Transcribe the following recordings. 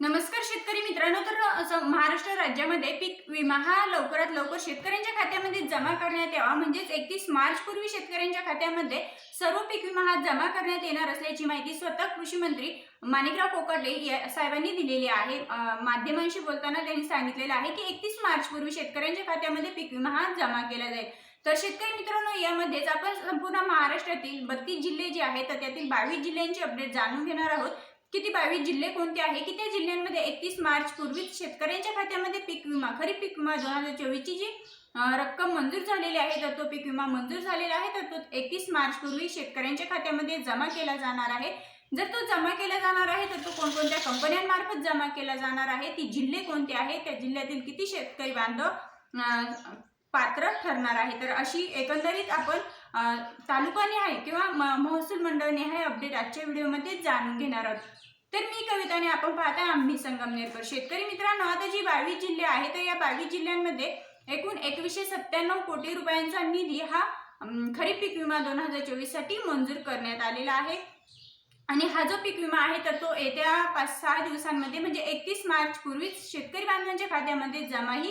नमस्कार शेतकरी मित्रांनो तर असं महाराष्ट्र राज्यामध्ये पीक विमा हा लवकरात लवकर शेतकऱ्यांच्या खात्यामध्ये जमा करण्यात यावा. म्हणजेच एकतीस मार्च पूर्वी शेतकऱ्यांच्या खात्यामध्ये सर्व पीक विमा हा जमा करण्यात येणार असल्याची माहिती स्वतः कृषी मंत्री माणिकराव कोकाटे या साहेबांनी दिलेली आहे. माध्यमांशी बोलताना त्यांनी सांगितलेलं आहे की एकतीस मार्च पूर्वी शेतकऱ्यांच्या खात्यामध्ये पीक विमा हा जमा केला जाईल. तर शेतकरी मित्रांनो यामध्येच आपण संपूर्ण महाराष्ट्रातील बत्तीस जिल्हे जे आहेत तर त्यातील बावीस जिल्ह्यांची अपडेट जाणून घेणार आहोत. किती बावीस जिल्हे कोणते आहे? की त्या जिल्ह्यांमध्ये एकतीस मार्च पूर्वीच शेतकऱ्यांच्या खात्यामध्ये पीक विमा खरीप पीक विमा दोन हजार चोवीसची जी रक्कम मंजूर झालेली आहे तर तो पीक विमा मंजूर झालेला आहे तर तो एकतीस मार्च पूर्वी शेतकऱ्यांच्या खात्यामध्ये जमा केला जाणार आहे. जर तो जमा केला जाणार आहे तर तो कोणकोणत्या कंपन्यांमार्फत जमा केला जाणार आहे? ती जिल्हे कोणते आहे त्या जिल्ह्यातील किती शेतकरी बांधव पात्र ठरणार आहे? तर अशी एकंदरीत आपण अं, तालुकानिहाय किंवा महसूल मंडळ निहाय अपडेट आजच्या व्हिडिओमध्ये जाणून घेणार आहोत. तर मी कविताने आपण पाहता आम्ही संगमनेरकर. शेतकरी मित्रांनो आता जी बावीस जिल्हे आहेत तर या बावीस जिल्ह्यांमध्ये एकूण एकवीसशे सत्त्याण्णव कोटी रुपयांचा निधी हा खरीप पीक विमा दोन हजार चोवीससाठी मंजूर करण्यात आलेला आहे. आणि हा जो पीक विमा आहे तर तो येत्या पाच सहा दिवसांमध्ये म्हणजे एकतीस मार्च पूर्वीच शेतकरी बांधवांच्या खात्यामध्ये जमाही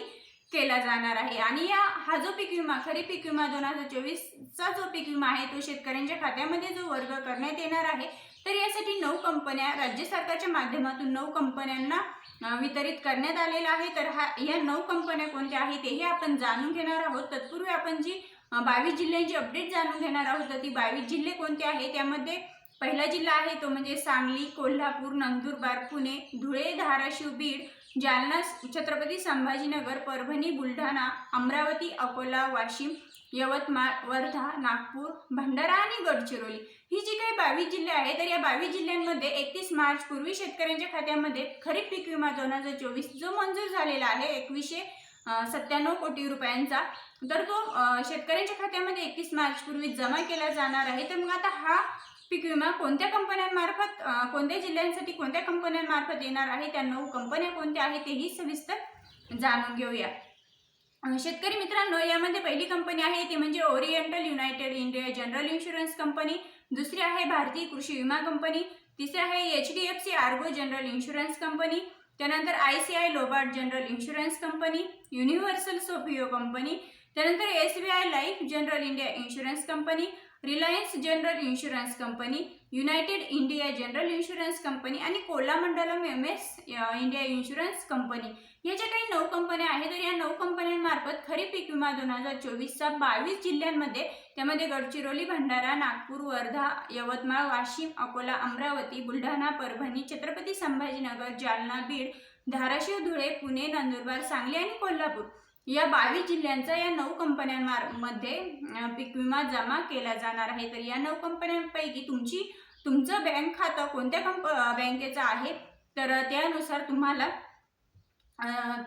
केला जाणार आहे. आणि या हा जो पीक विमा खरीप पीक विमा दोन हजार चोवीसचा जो पीक विमा आहे तो शेतकऱ्यांच्या खात्यामध्ये जो वर्ग करण्यात येणार आहे तर यासाठी नऊ कंपन्या राज्य सरकारच्या माध्यमातून नऊ कंपन्यांना वितरित करण्यात आलेला आहे. तर हा या नऊ कंपन्या कोणत्या आहेत तेही आपण जाणून घेणार आहोत. तत्पूर्वी आपण जी बावीस जिल्ह्यांची अपडेट जाणून घेणार आहोत तर ती बावीस जिल्हे कोणते आहे त्यामध्ये पहिला जिल्हा आहे तो म्हणजे सांगली कोल्हापूर नंदुरबार पुणे धुळे धाराशिव बीड जालना छत्रपती संभाजीनगर परभणी बुलढाणा अमरावती अकोला वाशिम यवतमाळ वर्धा नागपूर भंडारा आणि गडचिरोली. ही जी काही बावीस जिल्हे आहेत तर या बावीस जिल्ह्यांमध्ये एकतीस मार्च पूर्वी शेतकऱ्यांच्या खात्यामध्ये खरीप पीक विमा दोन हजार चोवीस जो मंजूर झालेला आहे एकवीसशे सत्त्याण्णव कोटी रुपयांचा. तर तो शेतकऱ्यांच्या खात्यामध्ये एकतीस मार्च पूर्वी जमा केला जाणार आहे. तर मग आता हा पीक विमा कोणत्या कंपन्यांमार्फत कोणत्या जिल्ह्यांसाठी कोणत्या कंपन्यांमार्फत येणार आहे त्या नऊ कंपन्या कोणत्या आहेत तेही सविस्तर जाणून घेऊया. शेतकरी मित्रांनो यामध्ये पहिली कंपनी आहे ती म्हणजे oriental united India general insurance company दुसरी आहे भारतीय कृषी विमा कंपनी तिसरी आहे H D F C ergo general insurance company त्यानंतर I C I lombard general insurance company universal Sompo company त्यानंतर S B I life general India insurance company Reliance general insurance company united India general insurance company आणि Cholamandalam M S India insurance company या ज्या काही नऊ कंपन्या आहेत तर या नऊ कंपन्यांमार्फत खरीप पीक विमा दोन हजार चोवीसचा बावीस जिल्ह्यांमध्ये त्यामध्ये गडचिरोली भंडारा नागपूर वर्धा यवतमाळ वाशिम अकोला अमरावती बुलढाणा परभणी छत्रपती संभाजीनगर जालना बीड धाराशिव धुळे पुणे नंदुरबार सांगली आणि कोल्हापूर. या बावीस जिल्ह्यांचा या नऊ कंपन्यांमध्ये पीक विमा जमा केला जाणार आहे. तर या नऊ कंपन्यांपैकी तुमची तुमचं बँक खातं कोणत्या कंप बँकेचं आहे? तर त्यानुसार तुम्हाला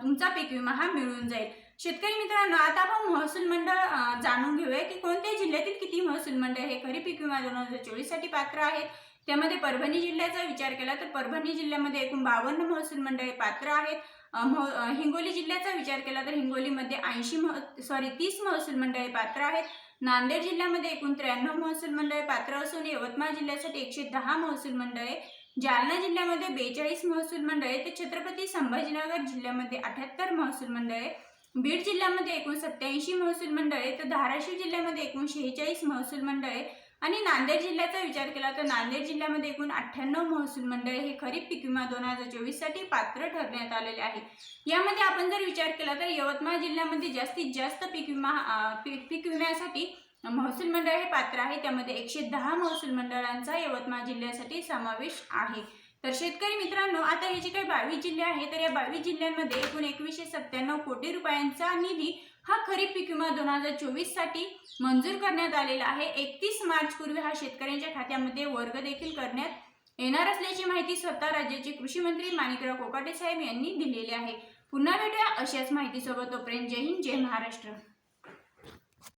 तुमचा पीक विमा हा मिळून जाईल. शेतकरी मित्रांनो आता आपण महसूल मंडळ जाणून घेऊया की कोणत्या जिल्ह्यातील किती महसूल मंडळ हे खरी पीक विमा दोन हजार चोवीससाठी पात्र आहेत? त्यामध्ये परभणी जिल्ह्याचा विचार केला तर परभणी जिल्ह्यामध्ये एकूण बावन्न महसूल मंडळे पात्र आहेत. हिंगोली जिल्ह्याचा विचार केला तर हिंगोलीमध्ये ऐंशी मह सॉरी तीस महसूल मंडळे पात्र आहेत. नांदेड जिल्ह्यामध्ये एकूण त्र्याण्णव महसूल मंडळे पात्र असून यवतमाळ जिल्ह्यासाठी एकशे दहा महसूल मंडळे जालना जिल्ह्यामध्ये बेचाळीस महसूल मंडळे तर छत्रपती संभाजीनगर जिल्ह्यामध्ये अठ्याहत्तर महसूल मंडळे बीड जिल्ह्यामध्ये एकूण सत्याऐंशी महसूल मंडळे तर धाराशिव जिल्ह्यामध्ये एकूण शेहेचाळीस महसूल मंडळे आणि नांदेड जिल्ह्याचा विचार केला तर नांदेड जिल्ह्यामध्ये एकूण अठ्ठ्याण्णव महसूल मंडळे हे खरीप पीक विमा दोन हजार चोवीससाठी पात्र ठरण्यात आलेले आहे. यामध्ये आपण जर विचार केला तर यवतमाळ जिल्ह्यामध्ये जास्तीत जास्त पीक विमा पीक पीक विम्यासाठी महसूल मंडळ हे पात्र आहे. त्यामध्ये एकशे दहा महसूल मंडळांचा यवतमाळ जिल्ह्यासाठी समावेश आहे. तर शेतकरी मित्रांनो आता हे जे काही बावीस जिल्हे आहेत तर या बावीस जिल्ह्यांमध्ये एकूण एकवीसशे सत्त्याण्णव कोटी रुपयांचा निधी हा खरीप पीक विमा दोन हजार चोवीससाठी मंजूर करण्यात आलेला आहे. एकतीस मार्च पूर्वी हा शेतकऱ्यांच्या खात्यामध्ये वर्ग देखील करण्यात येणार असल्याची माहिती स्वतः राज्याचे कृषी मंत्री माणिकराव कोकाटे साहेब यांनी दिलेली आहे. पुन्हा भेटूया अशाच माहितीसोबत. तोपर्यंत जय हिंद जय महाराष्ट्र.